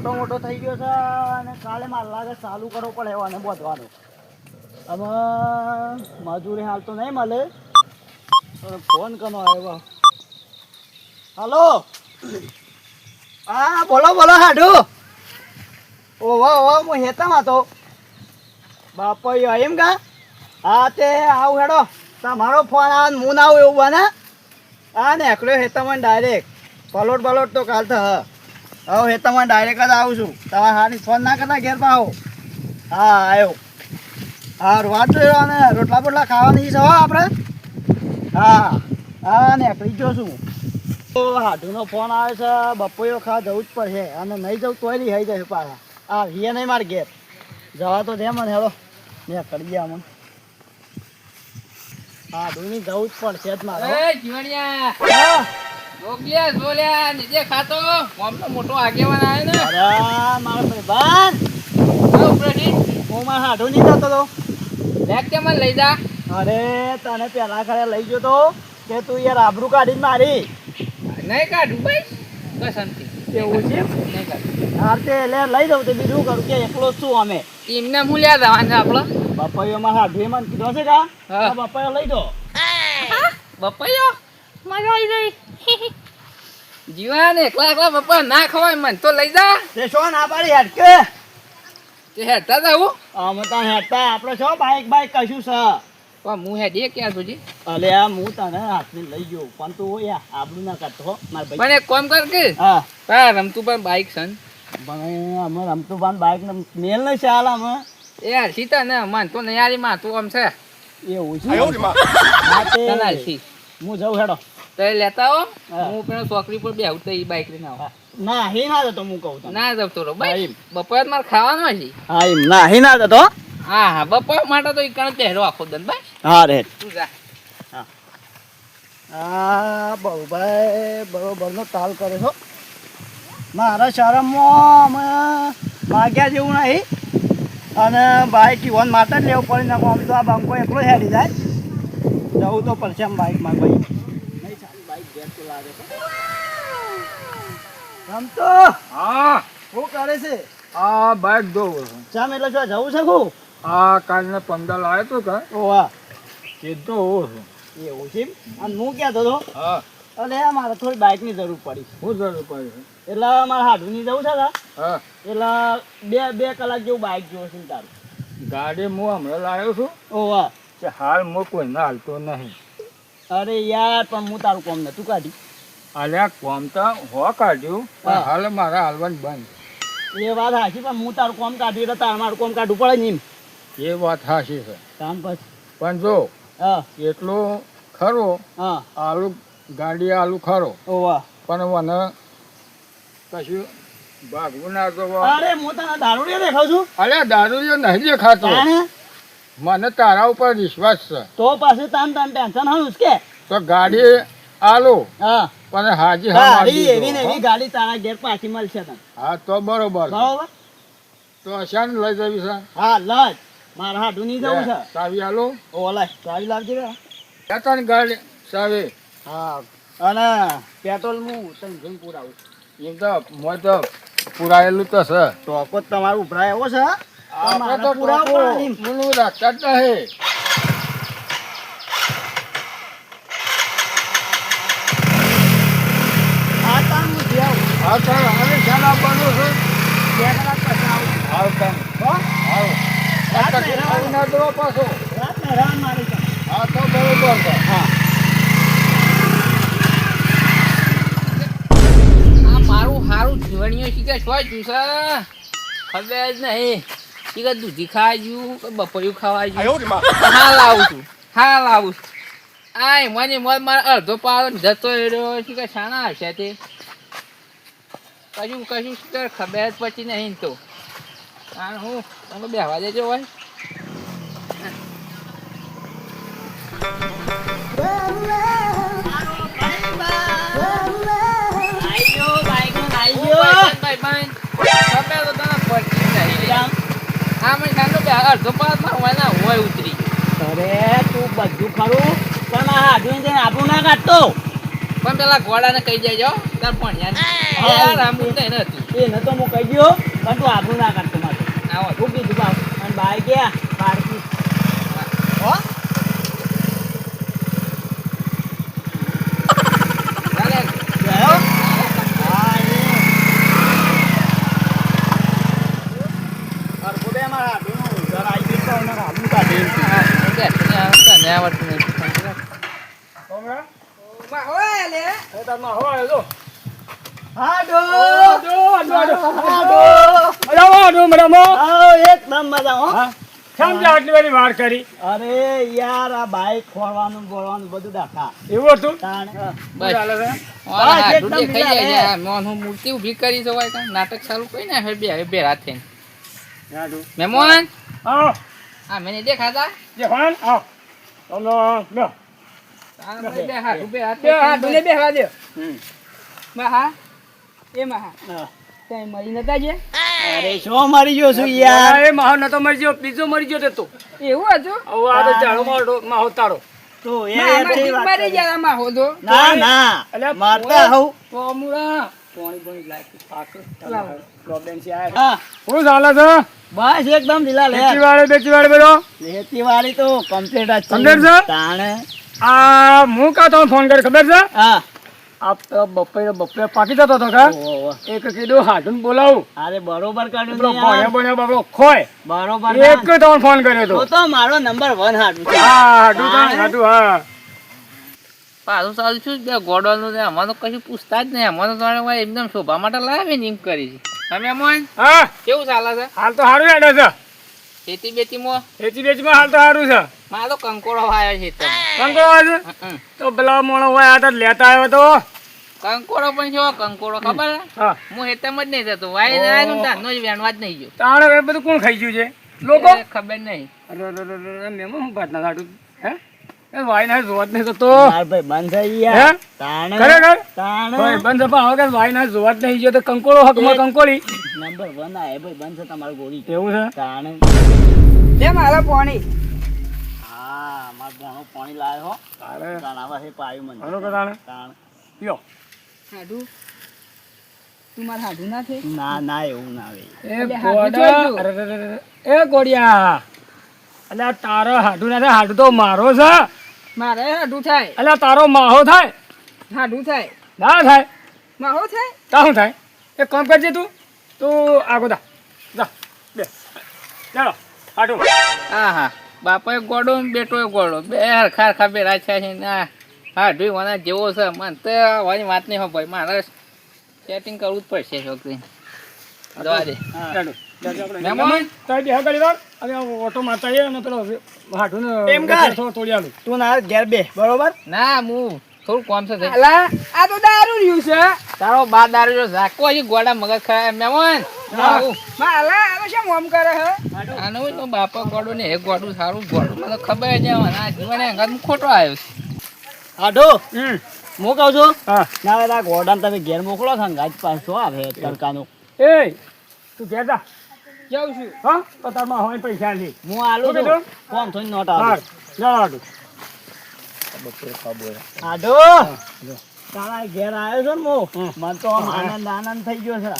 મોટો મોટો થઈ ગયો છે અને કાલે મારે લાગે ચાલુ કરવો પડે એવાને બોધવાનો. અમે મજૂરી હાલ તો નહીં મળે. ફોન કરનો આવ્યો. હલો? હા, બોલો બોલો, હાડુ. ઓહો ઓહો, હું હેતામાં તો બાપા એમ કા? હા, તે આવું હેડો. તમારો ફોન આવે હું ના આવું એવું બને. હા ને એકડો હેતામાં ડાયરેક્ટ પલોટ બલોટ તો કાલ તો હ હવે તમારે ડાયરેક્ટ જ આવું છું. તમારે હારી ફોન ના કરતા ઘેર આવો. હા આવ્યો હા વાત અને રોટલા બોટલા ખાવાની છે હો આપણે? હા. હા ને એકડી જો છું તો હાડુનો ફોન આવે છે બપોયો ખા જવું જ પડશે. અને નહીં જવું તોય નહીં જશે પાછા. આ હિયે નહીં મારે ઘેર. જવા તો દે મને હેલો. મેં કરી ગયા મને હા ડુની જવું જ પડશે જ મારે જીવણિયા. હા. જોગલિયા નીચે ખાતો આમ તો મોટો આગેવાન આવ્યો ને. અરે મારો પ્રદીપ હું મારા હાડુ નહીં જતો તો. કે મને લઈ જા. અરે તને પેલા ખરે લઈ ગયો તો કે તું યાર આબરૂ કાઢીને મારી. નહીં કાઢું ભાઈ. કસમથી એવું છે? નહીં કાઢું. હા તે એટલે લઈ દઉં તો બીજું કરું કે એકલો છું અમે. ટીમને મૂલ્યા જવાનું છે આપણો બપૈયો મારા હાડુએ મને કીધો છે કા? હા. લઈ દો બપૈયો મજા આવી ગઈ જીવાન એકલા એકલા પપ્પા ના ખવાય મને તો લઈ જા. તે શો ના પાડી હેડ કે? તે હેડતા જાવું અમે તને હેડતા આપણે છો બાઈક બાઈક કશું છે? પણ હું હેડીએ ક્યાં સુધી? અલે આ હું તને હાથની લઈ ગયો પણ તું યા આબરૂ ના કરતો મારા ભાઈ. પણ એક કામ કર કે હા. તાર રમતું પણ બાઈક છે પણ અમે રમતું બાન બાઈક ને મેલ નહીં ચાલ અમે એ હરસી તને મન તો નહીં યારી માં તું આમ છે. એવું છે? તે હું જાઉં હેડો. તો એ લેતા આવો. હા. હું પેલો છોકરી પર બેહું તો એ બાઈક લઈને આવો. ના હી ના જતો હું કહું તને. ના જતો રો હા, ભાઈ. બપોર મારે ખાવાનું છે? હા એમ. ના હી ના જતો. હા હા બપોર માટે તો ઈકણ પહેરો આખો દન ભાઈ. હા રે. તું જા. આ બહુભાઈ બરોબરનો તાલ કરે છો મારા શરમમાં અમે માગ્યા જેવું નહીં. અને બાઇક ઈવન માટે જ લેવું પડી નાખો આમ તો આ બંકો એકલો હેડી જાય. જવું તો પડશે આમ બાઇકમાં ભાઈ નહીં ચાલી બાઇક ઘેર તો લાગે છે. રમતો હા. શું કરે છે. આ બાઈક દો ચામ એટલે શું જવું છે કું આ કાલને પંદર આવ્યો તો કા વાહ. કીધો હોઉં છું એવું છે? અને હું કહેતો તો હા. અને મારે થોડી બાઇકની જરૂર પડી શું જરૂર પડી છે? એટલે મારે હાડુની જવું છે હા. એટલે બે બે કલાક જેવું બાઇક જોવે છે તારું. ગાડી હું હમણાં લાવ્યો છું. ઓવા કે હાલ હું કોઈને હાલતો નહીં. અરે યાર પણ હું તારું કોમ નતું કાઢી અલ્યા કોમ તો હો કાઢ્યું પણ. હાલ મારા હાલવાન બંધ. એ વાત હાચી પણ હું તારું કોમ કાઢી તો તાર મારું કોમ કાઢવું પડે નહીં એ વાત હાશી છે. કામ પછી. પણ જો હા. એટલો ખરો હા. આલુ ગાડી આલુ ખરો. પણ મને કશું ભાગવું ના તો અરે હું તને દારૂડિયો દેખાવ છું? અરે દારૂડિયો નહીં દેખાતો? મને તારા ઉપર વિશ્વાસ છે. તો પાછું તાન તાન ટેન્શન હળું કે. તો ગાડી આલો. હા. પણ હાજી હા ગાડી એવી ને એવી ગાડી તારા ઘેર પાછી મળશે તને. હા તો બરોબર. બરોબર? તો શાને લઈ જવી છે? હા લઈ. મારા હાડું નહીં જવું છે. સાવી આલો. ઓલા સાવી લાવજે રે. ત્રણ ગાડી સાવી હા. અને પેટ્રોલ હું તને જઈને પુરાવું. એમ તો મોય તો પુરાયેલું તો છે. તો તમારું ઉભરાય એવો છે? આપણે મારે તો એમ. મૂળું રાખતા જ નહીં હવે આપવાનું છે. બે કલાક પછી આવું. હાલ. તમે હો? ના પાછો. મારી છે. હા તો બરોબર છે. હા. મારું સારું જીવણીઓ શીખે જ્યું છે ખબર જ નહીં. શીખે દૂધી ખાવા જ્યું કે બપોરું ખાવા હા લાવું છું હા લાવું છું. આય મને મત મારે અડધો પાવર જતો રહ્યો. શીખે શાના હશે તે? કશું કશું ખબર પછી નહીં તો. કારણ હું તમે બેહવા દેજો હોય. આઈ બાઈક ખબર તો તને પડતી નહીં. આ મને સાંજનો કે અડધો પાવર મારો હોય ના હોય ઉતરી અરે તું બધું ખરું. પણ આ હાડું આપણું ના કાઢતો. પણ પેલા ઘોડાને કહી દેજો તાર પણ યાર આમ હતું. એને તો હું કહી દઉં પણ તું આબરું ના કાઢતો મારે આવો. કીધું બાપ અને બાઈ ગયા પારકી હો ચાલે ગયો હા એ અરબો બે મારા આબરૂનું ઘર આવી ગયું તો અમારા આબરૂ કાઢી હા, ઓકે, તને આવડતું ને આવડતું નહીં. કોમરા માં હોય લે. એ તારમાં હોય જો હાડો આડો, આડો, આડો. હાડો મજામાં આડો, મજામાં? આવો એકદમ મજા હો. હા? આટલી બધી વાર કરી? અરે યાર આ બાઈક ખોરવાનું બોલવાનું બધું દાખા. એવું હતું? બસ. હું મૂર્તિ ઊભી કરી જવાય નાટક ચાલુ કોઈ ને હવે બે બે થઈને. મહેમાન હા મને દેખાતા? જે ભાન આવો. લો આ ભાઈ બે હાથ. બે હાથ બે. હાથ ભલે બેહવા દો. હમ. મહા એ મહા હા. ત્યાં મરી નતા જે? અરે શું મરી ગયો છું યાર. એ માહો નતો મરી ગયો બીજો મરી ગયો તે તો. એવું હતું? ઓ આ તો જાળો મારો માહો તારો તો એ મરી ગયા આમાં હોદો ના ના અલ્યા, મારતા હઉ કોમુડા પાણી પાણી લાગ. પાક. પ્રોબ્લેમ છે આ હા. ચાલે છે? બસ એકદમ ઢીલા લે બેચી વાળે બેચી વાળે બધો લેતી વાળી તો કમ્પ્લીટ છે. કમ્પ્લીટ છે? તાણે. આ હું કા તો ફોન કર ખબર છે? હા. આપ તો બપોરે બપોરે પાકી જતો હતો કા. એક કીધું હાથું બોલાવું. અરે બરોબર કાઢ્યું પેલો ને યાર. ભણ્યો ભણ્યો બાબલો ખોય. બરોબર એક ના. ફોન કર્યો તો તો મારો નંબર વન હાડું હા હાડું તો હાડું હા. પાછું ચાલુ છું બે ને અમારે તો કશું પૂછતા જ નહીં. અમારે તો એકદમ શોભા માટે લાવે ને એમ કરી છે. તમે મહેમાન હા. કેવું ચાલે છે? હાલ તો સારું હેડે છે. ખેતી બેતીમાં ખેતી બેતીમાં હાલ તો સારું છે. મારે તો કંકોડો વાયો છે કંકો તો પેલા મોણો આ તો લેતા આવ્યો તો. કંકોડો પણ છે કંકોડો ખબર હું. હેતમ જ નહીં થતો. વાય જાય નું ધાનનો જ વેણવા જ નહીં ગયો. તાણે બધું કોણ ખાઈ ગયું છે? લોકો? ખબર નહીં. અરે અરે અરે અરે, અરે મેમો હું ભાતના હાડું હે? એ વાય ના જોવા જ નહીં ભાઈ બંધ થઈ ગયા તાણે ખરેખર? તાણે. ભાઈ બંધ પણ હવે કે વાય ના જોવા જ નહીં ગયો તો કંકોળો હકમાં કંકોળી નંબર વન આવે ભાઈ બંધ છે તમારું ગોળી. કેવું છે? તાણે. જે મારા પાણી. હા માર પાણી લાવ્યો હો. તારે તાણ હે પાયું મને. હાલો કે તાણે? તાણ. યો હાડુ. તું માર હાડુ ના છે ના ના એવું ના આવે. એ ગોડા. અરે. એ ગોડિયા. અલ્યા તારો હાડુ ના થાય. હાડું તો મારો છે. મારે હાડું થાય. અલ્યા તારો માહો થાય. હાડું થાય. ના થાય. માહો થાય? તા હું થાય? એ કામ કરજે તું. તું આગો દા જા. બે. ચાલો હાડુ. હા હા. બાપા એક ગોડો ને બેટો એક ગોડો બે હરખા હરખા બે રાખ્યા છે. ના હા ઢી મને જેવો છે. મને તો આવવાની વાત નહીં હોય ભાઈ મારે સેટિંગ કરવું જ પડશે છોકરી. જવા દે. ના હું. થોડું કોમ છે. અલા આ તો દારૂ રહ્યું છે. તારો બા દારૂ જો ઝાકો હજી ગોડા મગજ ખરા મહેમાન આવું. માલા આ તો ઓમ કરે હે? આનો તો બાપા ગોડો ને એક ગોડું સારું ગોડું. મને ખબર છે આ જીવન અંગત ખોટો આવ્યો છું. હમ. હું કહું છું હા. ના હવે આ ગોડાને તમે ઘેર મોકલો છો ગાજ પાછો આવે તડકાનો? એ તું ઘેર જા. જાઉં છું. હા પતારમાં હોય પૈસા લે હું આલું શું છું કોણ થોડી નોટ આવે જા હાડું આડો! તારા ઘેર આવ્યો છો ને હું? મને તો આનંદ આનંદ થઈ ગયો છે.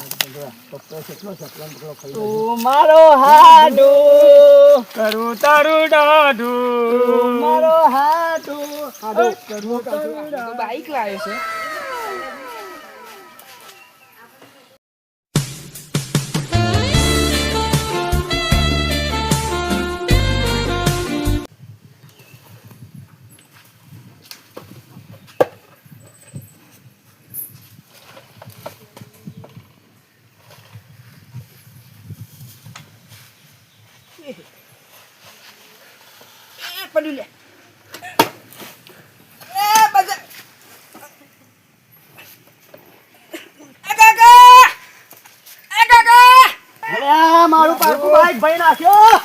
તું મારો હાડો. કરું તારું તું મારો હાડો. કરું તારું બાઈક લાવ્યો છે. મારું બાઈક ભાઈ નાખ્યો.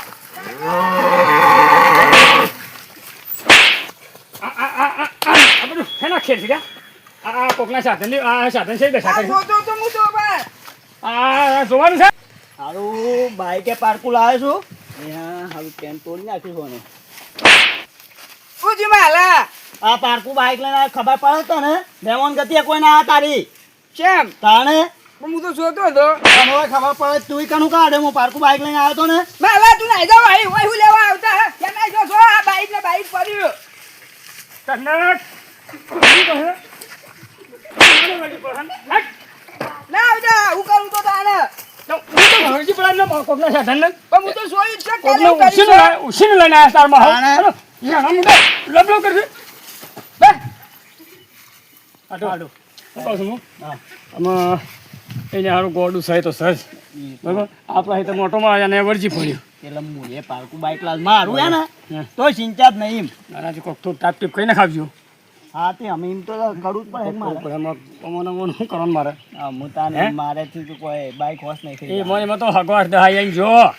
આ બધું હેના ખેલ છે આ આ કોકના સાધન આ સાધન છે. દશા કરી ગોતો તો હું તો બા આ જોવાનું છે? હારું બાઈકે પારકું લાવે છું. અહીંયા તોડી નાખ્યું છે માલા. આ પારકું બાઈક લઈને ખબર પડે તો ને મહેમાન ગતિએ કોઈ ના આ તારી. કેમ? તાણે હું તો જોતો હતો હવે ખબર પડે તુંય કનું કાઢે હું પાર્કું બાઈક લઈને આવ્યો તો ને માલા તું નાઈ જાવ અહીં ઓય હું લેવા આવતા કે નાઈ જો છો આ બાઈક ને બાઈક પડ્યું. હટ. ના આવજા હું કરું તો તાને તો તો તો જ ઉછીને લઈને આવ્યા આમ ઉઠો. લબલો કરશે. બે. આટો. હું? હા. આમાં એને હારું ગોડું સહી તો સહજ બરાબર? આપણા હિત મોટો માં અને વરજી પડ્યો. એટલે હું એ બાઇક બાઈક લાવ મારું હે ને. તો સિંચા જ નહીં આનાથી કોક તો ટાપ ટીપ કઈ નાખાવજો હા તે અમે એમ તો કરું જ પણ મારે. અમને અમને શું કરવાનું મારે? હા, તાને મારે મારેથી તો કોઈ બાઈક હોશ નહીં થઈ એ મને તો હગવાડ દહાઈ આઈ જો આ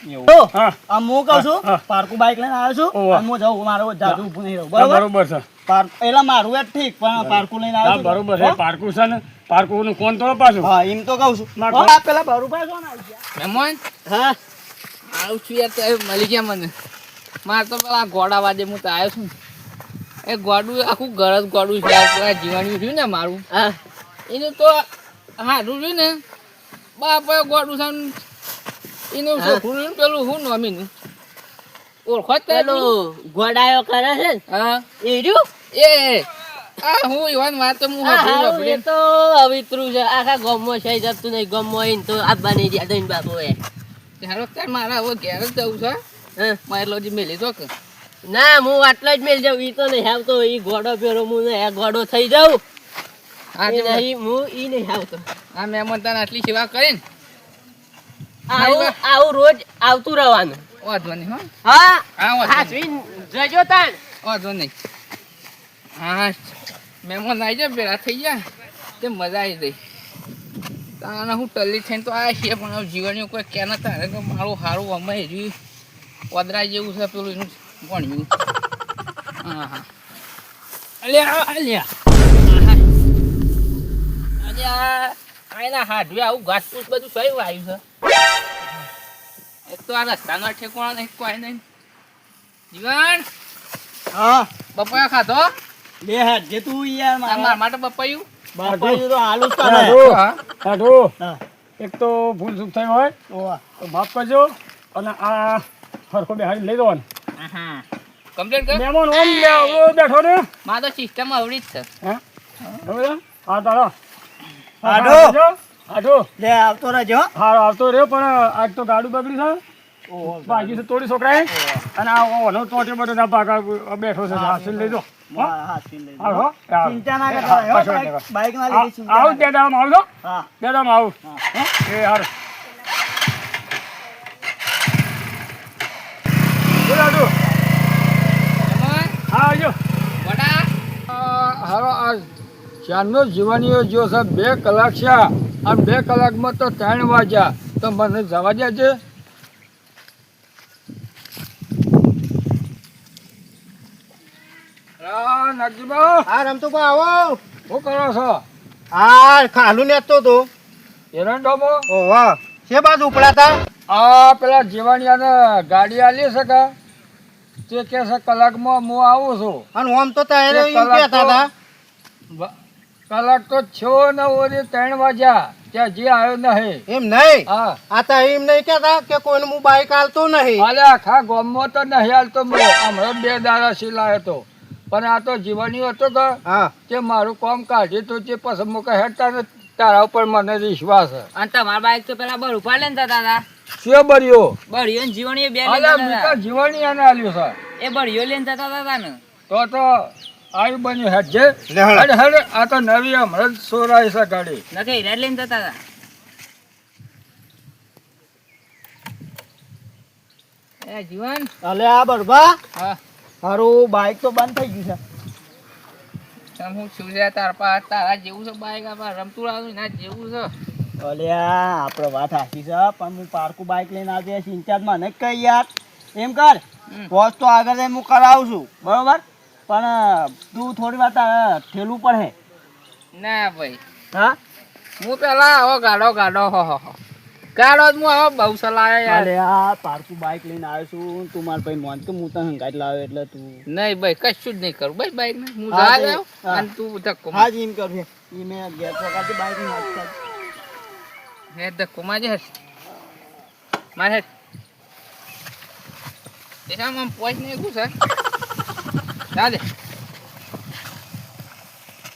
હા કહું છું પાર્કુ બાઇક બાઈક લઈને આવ્યો છું હું જાઉં મારો જાદુ ઊભું નહીં રહું બરોબર? બરોબર છે. પાર્ક એટલે મારું એ ઠીક પણ પાર્કુ લઈને આવ્યો છું. બરોબર છે પાર્કુ પારકું છે ને પારકું નું કોણ તોડો પાછું. હા એમ તો કહું છું. આ પેલા બરુભાઈ પાછો ને ગયા? મહેમાન હા. આવું છું યાર તો મળી ગયા મને. મારે તો પેલા ગોડા વાજે હું તો આવ્યો છું. એ ગોડું આખું ઘર જ ગોડું છે પેલા જીવાણ્યું રહ્યું ને મારું. હા. એનું તો હારું રહ્યું ને. બાપ ગોડું છે એનું છોકરું રહ્યું પેલું હું નોમીનું? ઓળખો જ તે તું? ગોડાયો કરે છે ને? હા. એ રહ્યું? એ આ હું એવાની વાત તો હું આ સાંભળી હારું, સાંભળી. એ તો અવિતરું છે. આખા ગામમાં છે જતું નહીં. ગામમાં આવીને તો આપવાની યાદ આવીને બાપુ એ. હારો તાર મારા હવે ઘેર જ જવું છે. હં. મારે મેલી દો ના હું આટલો જ મેલ જાઉં. ઈ તો નહીં આવતો. ઈ ઘોડો પહેરો હું નહીં ઘોડો થઈ જાઉં. આજે નહીં હું ઈ નહીં આવતો. આ મહેમાન તને આટલી સેવા કરીને આવું આવું રોજ આવતું રહેવાનું. વાંધો નહીં હો. હા હા વાંધો નહીં. હાચવીને જજો તાન વાંધો નહીં. હા મહેમાન આવી જાય ભેળા થઈ ગયા તે મજા આવી ગઈ. તાને હું ટલ્લી થઈને તો આ છે પણ જીવનનું કોઈ કે ના તારે કે મારું સારું અમે રહ્યું વદરા જેવું છે પેલું એનું ભણ્યું. હા હા. અલ્યા અલ્યા અલ્યા આયના હાડવે આવું ઘાસ બધું સહી આવ્યું છે? એક તો આ રસ્તાનો ઠેકોણા નહીં કોઈ નહીં જીવન હા. બપોયા ખાધો? લે હાથ જે તું યાર મારા. મારા માટે બપાયું બપાયું તો હાલું હા હાડો. એક તો ભૂલ ચૂક થઈ હોય ઓવા. તો માફ કરજો. અને આ હરખો બેહાડી લઈ જવાનું. કમ્પ્લેટ કર. મેમોન ઓમ બેઠો ને મારે તો સિસ્ટમ આવડી જ છે. હા? હા તારો. હાઠો હાડો. લે આવતો રહેજો. હો. હા આવતો રહ્યો પણ આજ તો ગાડું બગડી છે. ઓહો. બાકી તો તોડી છોકરાએ. અને આ ઓનો ટોટે બધો ના પાકા બેઠો છે. હાસિલ લઈ જો. ચિંતા ના કરતા હો, પાછો બાઈક- લેવા. બાઈક ના લીધી ચિંતા આવ બે દામ આવજો હા. બે દામ આવું. એ હાર બોલો હા આવજો વડા. હારો આ ચારનો જીવનીઓ જો છે બે કલાક છે અને બે કલાકમાં તો ત્રણ વાગ્યા. તો મને જવા દે આ નરજીબા, હા રમતુભા આવો. શું કરો છો? હા ખાલું નેતો તો એરંડોમાં? ઓવા છે બાજુ ઉપડાતા? આ પેલા જીવાણિયાને ગાડી આલી છે કે? તે કે છે કલાકમાં હું આવું છું. અને આમ તો તારે કહેતા તો- હતા. કલાક તો છ ને ઓરી ત્રણ વાગ્યા. ત્યાં જે આવ્યો નહીં એમ નહીં? હા. આ તો એમ નહીં કહેતા કે કોઈને હું બાઈક હાલતો નહીં? અલે આખા ગામમાં તો નહીં હાલતો હમણાં બે દાડા સિલાયો હતો પણ આ તો જીવની હતો કે હા. તે મારું કામ કાઢી તો તે પછી મૂકે હેઠતા ને તારા ઉપર મને વિશ્વાસ છે અને તમારા બાઈક તો પેલા બર ઉપાડ લે જતા હતા. શું બર્યો બળીઓ? ને જીવણીએ બે હતા. જીવણી એને આલ્યો છે. એ બળીઓ લઈને જતા દાદા ને તો તો આવી બન્યું હેઠ જે. હળો. અરે આ તો નવી હમણાં સોરાય છે ગાડી. નથી રેડ લઈને જતા હતા. એ જીવન. અલે આ બરબા હા. મારું બાઈક તો બંધ થઈ ગયું છે. હું છું છે તાર પા તારા જેવું છે બાઈક આપા રમતું રાતું ના જેવું છે. છે અલે આપણે વાત સાચી છે પણ હું પાર્કું બાઇક લઈને આવજે સિંચાત ઇન્ચાર્જમાં નહીં કહી યાર. એમ કર. તો આગળ હું કરાવું છું બરોબર? પણ તું થોડી વાર તારે ઠેલું પડે. ના ભાઈ. હા? હું પેલા આવો ગાડો ગાડો હો હો. હો. ગાડો જ હું આવો બહુ સલાહ યાર. આ પાર્કું બાઈક લઈને આવ્યો છું. તું માર ભાઈ મોન કે હું તને હંગાત લાવ્યો એટલે તું. નહીં ભાઈ કશું જ નહીં કરું. ભાઈ બાઈક ને. હું જા તે- અને તું ધક્કો. હા જ એમ કર એ મેં ગેસ વગાડતી બાઈકની વાત હેડ ધક્કો મારજે હેડ માર હે. એસામાં આમ પોઈન્ટ ને એકું સર ચાલે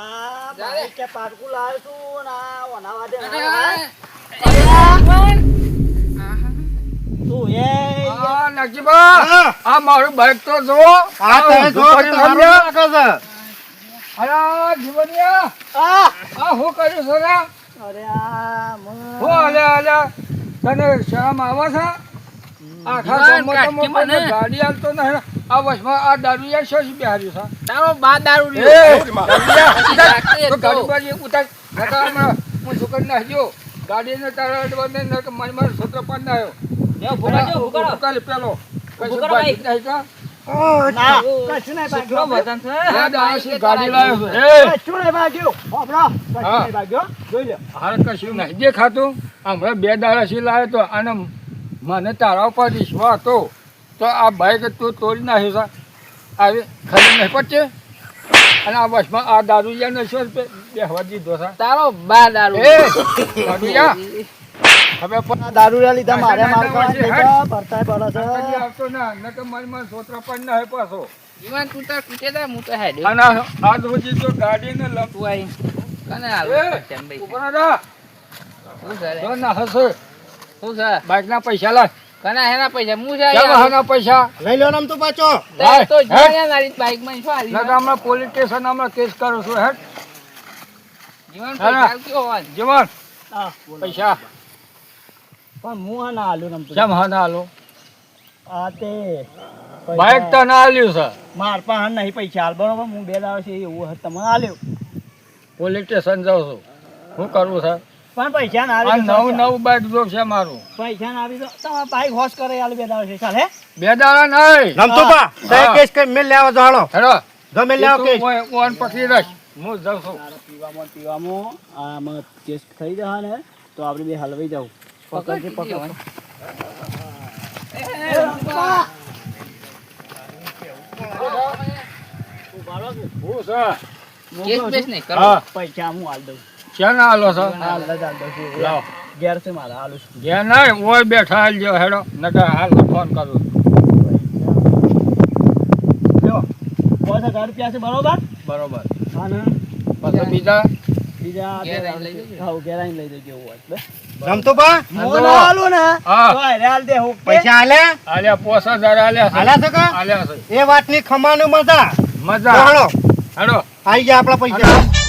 આ બાઇક કે પાટકું લાવ્યો છું ના ઓના વાદે ના અરે, લાવે. આહા. તું એ આ આ મારું બાઈક તો જુઓ. આ દુકાને સમજ્યા? અરે જીવનિયા, આ આ હું કર્યું છે રે? અરે આ મ- હું હાલે હાલે તને શરમ આવે છે? આખા ગામમાં તો મને. ગાડી હાલતો નહીં. આ વચમાં આ દારૂડિયા શું છે છે. તારો બા દારૂ તો. ગાડી બાજી ઉતાર. હું છોકરી નાખજો ગાડીને તારા અડવાને નકર મારી મારો છોકરો પણ ના આવ્યો ઉતારી પેલો. કશું ભૂકાડો બાકી ભાઈ. નહીં કા? ના. કશું નહીં કેટલો ભાગ્યો વજન છે? યાદ આવે છે, ગાડી લાવ્યો છું. એ, કશું નહીં ભાગ્યો. હોભળો, કશું હા. નહીં ભાગ્યો. જોઈ લે. હાલ કશું નહીં દેખાતું હમણાં બે દાડા લાવ્યો તો અને મને તારા ઉપર વિશ્વાસ હતો. તો આ બાઈક તું તોડી નાખ્યું છે. આવી ખરી નહીં પડશે અને આ બસમાં આ દારૂ શું બેહવા દીધો છે. તારો બા દારૂ. એ દારૂડિયા, હવે પણ આ દારૂડિયા લીધા મારે ના, ના, મારવા ના, દીધા, પડે છે. આવતો ના નકર મારી માં સોત્રા પણ ના પાછો જીવન તું કૂટે દે હું તો હેડ અને આજ સુધી તો ગાડી ને તું આઈ. કને તેમ ભાઈ ઉપર ના શું છે જો ના હશે. શું છે? બાઈકના પૈસા લાય. કના હેના પૈસા? હું છે ચાલ પૈસા. લઈ લો ને તો પાછો. તો જોયા નારી બાઈકમાં શું હાલી નકર હમણાં પોલીસ સ્ટેશન હમણાં કેસ કરું છું જીવન પૈસા જીવન પૈસા. પણ હું હા ના હાલ્યું ને કેમ હા ના હાલો? આ તે બાઈક તો ના હાલ્યું છે. માર પાસે નહીં પૈસા હાલ. બરોબર હું બે છે એવું હતું તમને પોલીસ સ્ટેશન જાઉં છું. શું કરવું સર પણ પૈસા ના નવું નવું જો છે મારું. પૈસા ના આવી તો તમારા બાઈક હોશ કરે બે છે ચાલ બે દાડા નહીં. રમતુભા, તે કેસ હેડો. ગમે એ તું ઓય- ઓન પકડી રાખ. હું જાઉં છું. પીવામાં પીવામાં કેસ થઈ જશે ને તો આપણે બે હલવાઈ જાવ પકડજે પકડ. હું હા. પૈસા હું હાલ દઉં. ક્યાં ના હાલો છો હાલ હાલ દઉં. લાવો ઘેર છે મારા હાલું છું. ઘેર નહીં ઓય બેઠા હાલજો હેડો. નકર હાલ ફોન કરું જો પાંચ હજાર રૂપિયા છે બરોબર? બરોબર. અને પછી બીજા? બીજા ઘેર આઈને લઈ જજો. હા લઈ જજો એવું હોય બસ. પા? હું આલો ને. હા. રેલ દે હું. પૈસા આલે આલે પોસા જરા આલે આલે તો કા? આલે છે. એ વાતની ખમાનો મજા. મજા. હાલો. હેડો આઈ ગયા આપણા પૈસા.